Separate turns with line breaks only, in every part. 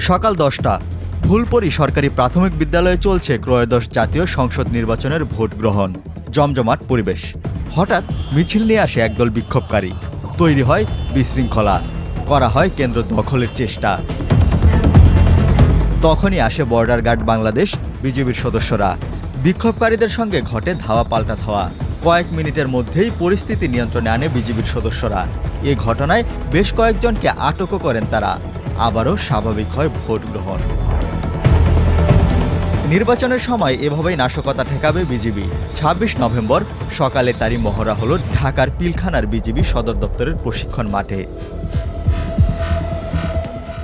সকাল দশটা। ফুলপরি সরকারি প্রাথমিক বিদ্যালয়ে চলছে ক্রয়োদশ জাতীয় সংসদ নির্বাচনের ভোট গ্রহণ। জমজমাট পরিবেশ। হঠাৎ মিছিল নিয়ে আসে একদল বিক্ষোভকারী। তৈরি হয় বিশৃঙ্খলা। করা হয় কেন্দ্র দখলের চেষ্টা। তখনই আসে বর্ডার গার্ড বাংলাদেশ বিজেপির সদস্যরা। বিক্ষোভকারীদের সঙ্গে ঘটে ধাওয়া পাল্টা ধাওয়া। কয়েক মিনিটের মধ্যেই পরিস্থিতি নিয়ন্ত্রণে আনে বিজেপির সদস্যরা। এ ঘটনায় বেশ কয়েকজনকে আটকও করেন তারা। আবারও স্বাভাবিক হয় ভোট গ্রহণ। নির্বাচনের সময় এভাবেই নাশকতা ঠেকাবে বিজিবি। ছাব্বিশ নভেম্বর সকালে তারই মহড়া হল ঢাকার পিলখানার বিজিবি সদর দপ্তরের প্রশিক্ষণ মাঠে।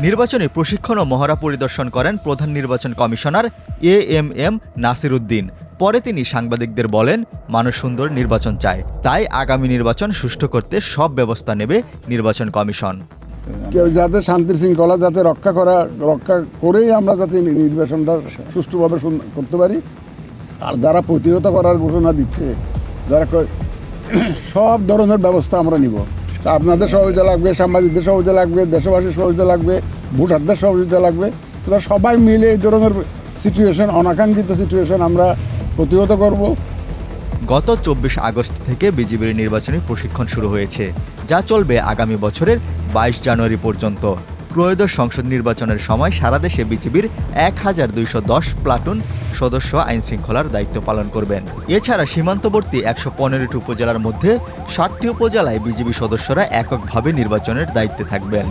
নির্বাচনে প্রশিক্ষণ ও মহড়া পরিদর্শন করেন প্রধান নির্বাচন commissioner A M M Nasir Uddin পরে তিনি সাংবাদিকদের বলেন, মানুষ সুন্দর নির্বাচন চায়, তাই আগামী নির্বাচন সুষ্ঠু করতে সব ব্যবস্থা নেবে নির্বাচন কমিশন।
যাতে শান্তি শৃঙ্খলা, যাতে রক্ষা করা, রক্ষা করেই আমরা যাতে নির্বাচনটা সুষ্ঠুভাবে করতে পারি। আর যারা প্রতিহত করার ঘোষণা দিচ্ছে, যারা সব ধরনের ব্যবস্থা আমরা নিব। আপনাদের সহযোগিতা লাগবে, সাংবাদিকদের সহযোগিতা লাগবে, দেশবাসীর সহযোগিতা লাগবে, ভোটারদের সহযোগিতা লাগবে। সবাই মিলে এই ধরনের সিচুয়েশন অনাকাঙ্ক্ষিত সিচুয়েশন আমরা প্রতিহত করব।
গত চব্বিশ আগস্ট থেকে বিজিবির নির্বাচনী প্রশিক্ষণ শুরু হয়েছে, যা চলবে আগামী বছরের বাইশ জানুয়ারি পর্যন্ত। ত্রয়োদশ সংসদ নির্বাচনের সময় সারা দেশে বিজিবির এক হাজার দুইশো দশ প্লাটুন সদস্য আইন শৃঙ্খলার দায়িত্ব পালন করবেন। এছাড়া সীমান্তবর্তী একশো পনেরোটি উপজেলার মধ্যে ষাটটি উপজেলায় বিজিবি সদস্যরা এককভাবে নির্বাচনের দায়িত্বে থাকবেন।